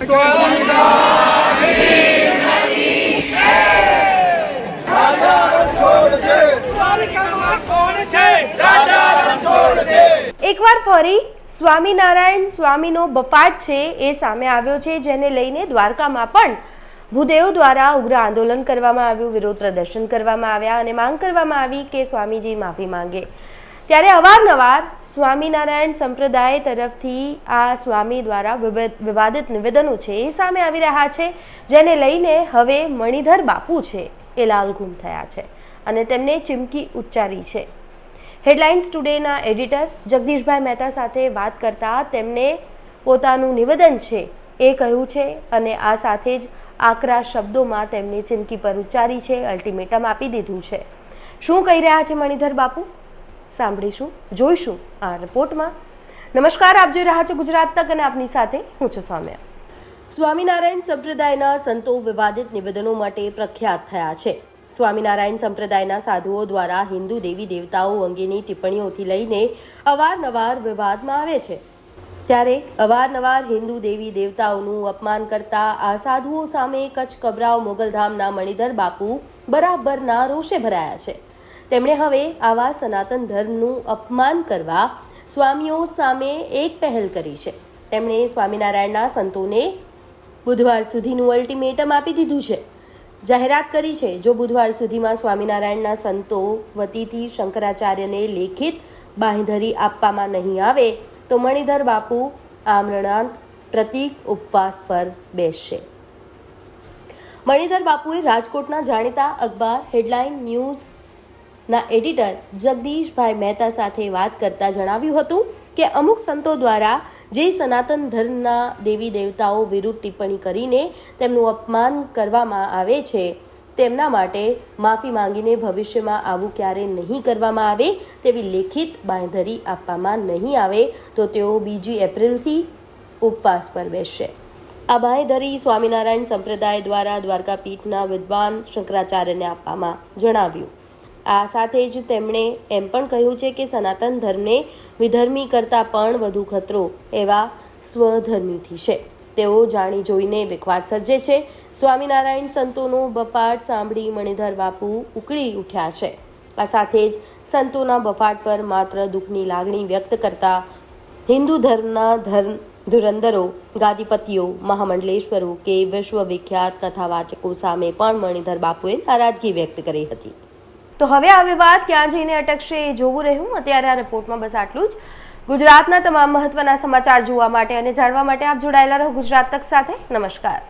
એકવાર ફરી સ્વામિનારાયણ સ્વામીનો બફાટ છે એ સામે આવ્યો છે, જેને લઈને દ્વારકામાં પણ ભૂદેવ દ્વારા ઉગ્ર આંદોલન કરવામાં આવ્યું, વિરોધ પ્રદર્શન કરવામાં આવ્યા અને માંગ કરવામાં આવી કે સ્વામીજી માફી માંગે. ત્યારે અવારનવાર સ્વામિનારાયણ સંપ્રદાય તરફથી આ સ્વામી દ્વારા વિવાદ- વિવાદિત નિવેદનો છે એ સામે આવી રહ્યા છે, જેને લઈને હવે મણિધર બાપુ છે એ લાલઘુમ થયા છે અને તેમને ચીમકી ઉચ્ચારી છે. હેડલાઇન્સ ટુડેના એડિટર જગદીશભાઈ મહેતા સાથે વાત કરતા તેમણે પોતાનું નિવેદન છે એ કહ્યું છે અને આ સાથે જ આકરા શબ્દોમાં તેમની ચીમકી પર ઉચ્ચારી છે, અલ્ટિમેટમ આપી દીધું છે. શું કહી રહ્યા છે મણિધર બાપુ? સાંભળીશું, જોઈશું આ રિપોર્ટમાં. નમસ્કાર, આપ જોઈ રહ્યા છો ગુજરાત તક અને આપની સાથે હું છું સૌમ્યા. સ્વામિનારાયણ સંપ્રદાયના સંતો વિવાદિત નિવેદનો માટે પ્રખ્યાત થયા છે. સ્વામિનારાયણ સંપ્રદાયના સાધુઓ દ્વારા હિન્દુ દેવી દેવતાઓ અંગેની ટિપ્પણીઓથી લઈને અવારનવાર વિવાદમાં આવે છે. ત્યારે અવારનવાર હિન્દુ દેવી દેવતાઓનું અપમાન કરતા આ સાધુઓ સામે કચ્છ કબરાવ મોગલધામના મણિધર બાપુ બરાબરના રોષે ભરાયા છે. તેમણે હવે આવા સનાતન ધર્મનું અપમાન કરવા સ્વામીઓ સામે એક પહેલ કરી છે. તેમણે સ્વામિનારાયણના સંતોને બુધવાર સુધીનું અલ્ટિમેટમ આપી દીધું છે. જાહેરાત કરી છે, જો બુધવાર સુધીમાં સ્વામિનારાયણના સંતો વતીથી શંકરાચાર્યને લેખિત બાંહેધરી આપવામાં નહીં આવે, તો મણિધર બાપુ આમરણાંત પ્રતિક ઉપવાસ પર બેસશે. મણિધર બાપુએ રાજકોટના જાણીતા અખબાર હેડલાઇન ન્યૂઝના એડિટર જગદીશભાઈ મહેતા સાથે વાત કરતા જણાવ્યું હતું કે અમુક સંતો દ્વારા જે સનાતન ધર્મના દેવી દેવતાઓ વિરુદ્ધ ટિપ્પણી કરીને તેમનું અપમાન કરવામાં આવે છે, તેમના માટે માફી માંગીને ભવિષ્યમાં આવું ક્યારે નહીં કરવામાં આવે તેવી લેખિત બાંયધરી આપવામાં નહીં આવે તો તેઓ બીજી એપ્રિલથી ઉપવાસ પર બેસશે. આ બાંયધરી સ્વામિનારાયણ સંપ્રદાય દ્વારા દ્વારકાપીઠના વિદ્વાન શંકરાચાર્યને આપવામાં જણાવ્યું. આ સાથે જ તેમણે એમ પણ કહ્યું છે કે સનાતન ધર્મને વિધર્મી કરતાં પણ વધુ ખતરો એવા સ્વધર્મીથી છે. તેઓ જાણી જોઈને વિખવાદ સર્જે છે. સ્વામિનારાયણ સંતોનો બફાટ સાંભળી મણિધર બાપુ ઉકળી ઉઠ્યા છે. આ સાથે જ સંતોના બફાટ પર માત્ર દુઃખની લાગણી વ્યક્ત કરતા હિન્દુ ધર્મના ધર્મ, ધુરંધરો, ગાદીપતિઓ, મહામંડલેશ્વરો કે વિશ્વવિખ્યાત કથાવાચકો સામે પણ મણિધર બાપુએ નારાજગી વ્યક્ત કરી હતી. તો હવે આ વિવાદ ક્યાં જઈને અટકશે એ જોવું રહ્યું. અત્યારે આ રિપોર્ટમાં બસ આટલું જ. ગુજરાતના તમામ મહત્વના સમાચાર જોવા માટે અને જાણવા માટે આપ જોડાયેલા રહો ગુજરાત તક સાથે. નમસ્કાર.